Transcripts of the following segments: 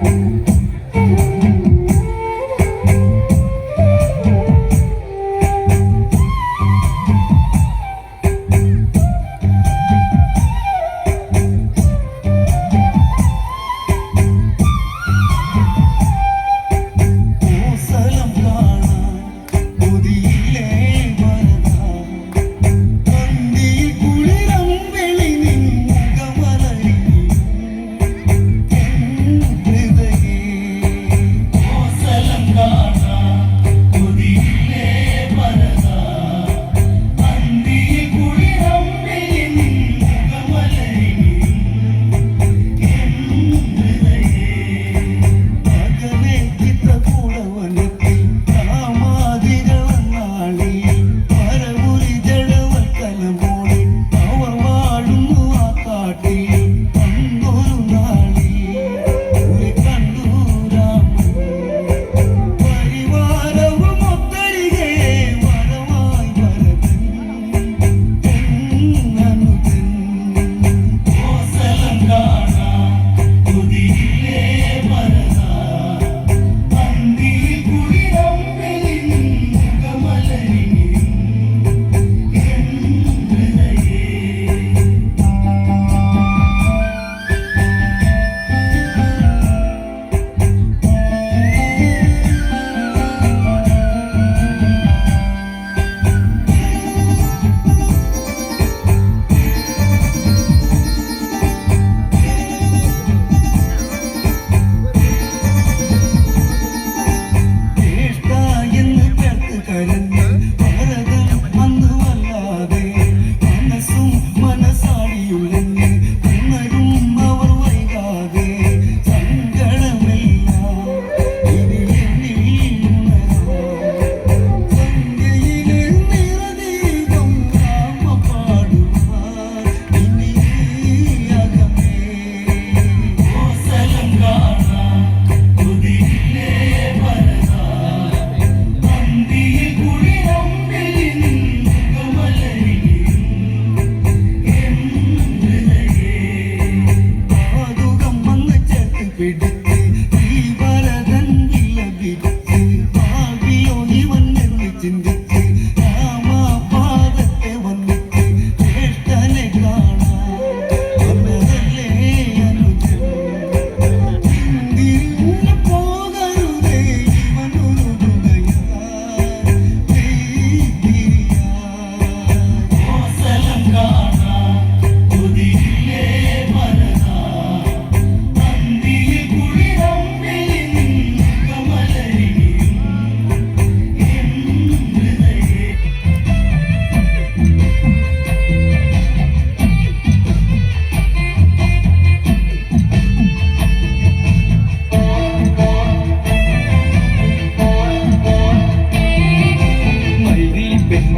Thank you.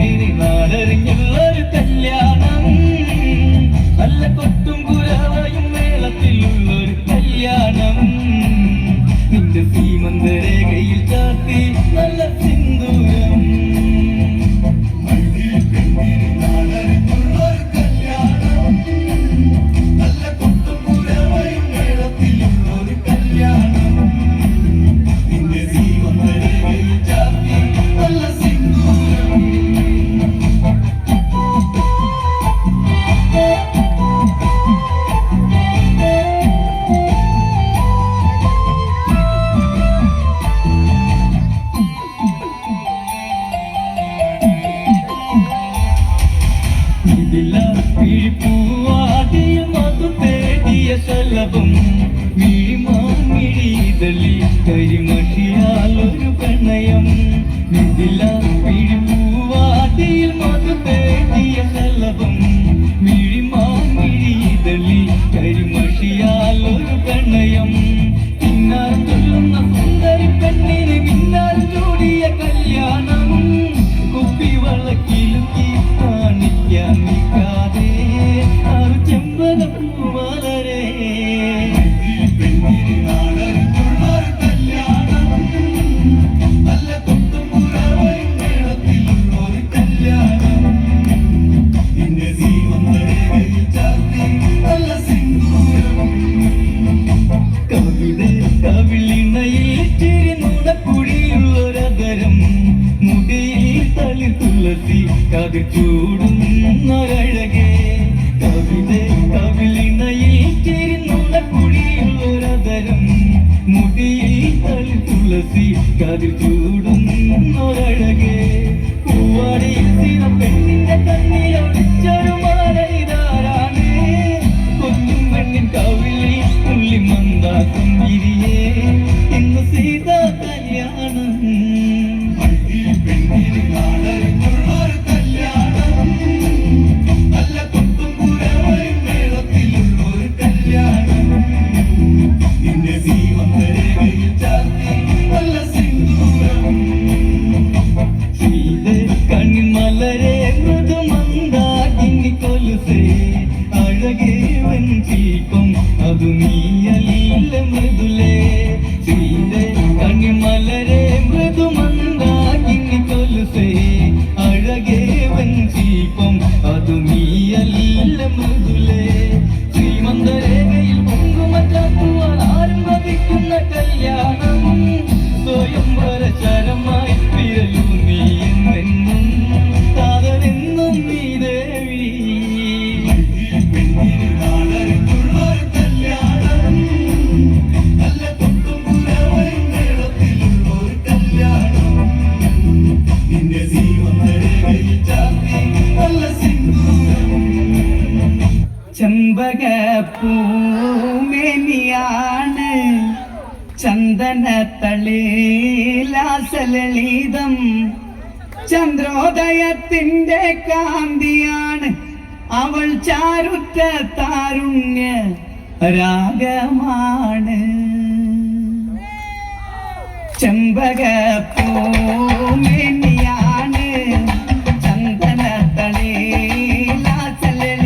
Maithili പെണ്ണിന് നാടറിഞ്ഞുള്ളൊരു കല്യാണം കരിമഷിയാലൊരു പ്രണയം. ഇതില്ല കൂടുന്നൊരഴകെ. കവിത കവിളിണയിൽ ചേരുന്നുള്ള കുടിയിൽ ഒരതരം മുടിയിൽ തളി തുളസി കതിർ ചൂടുന്നൊരഴകെ. പൂവാടിയിൽ സ്ഥിരപ്പെട്ടി ದೀಪಂ ಅದು ಮೀಯಲಿ ചന്ദന ചന്ദനത്തളീലാസലളിതം ചന്ദ്രോദയത്തിന്റെ കാന്തിയാണ് അവൾ ചാരുറ്റ താരുണ്യ രാഗമാണ്. ചെമ്പകപ്പൂ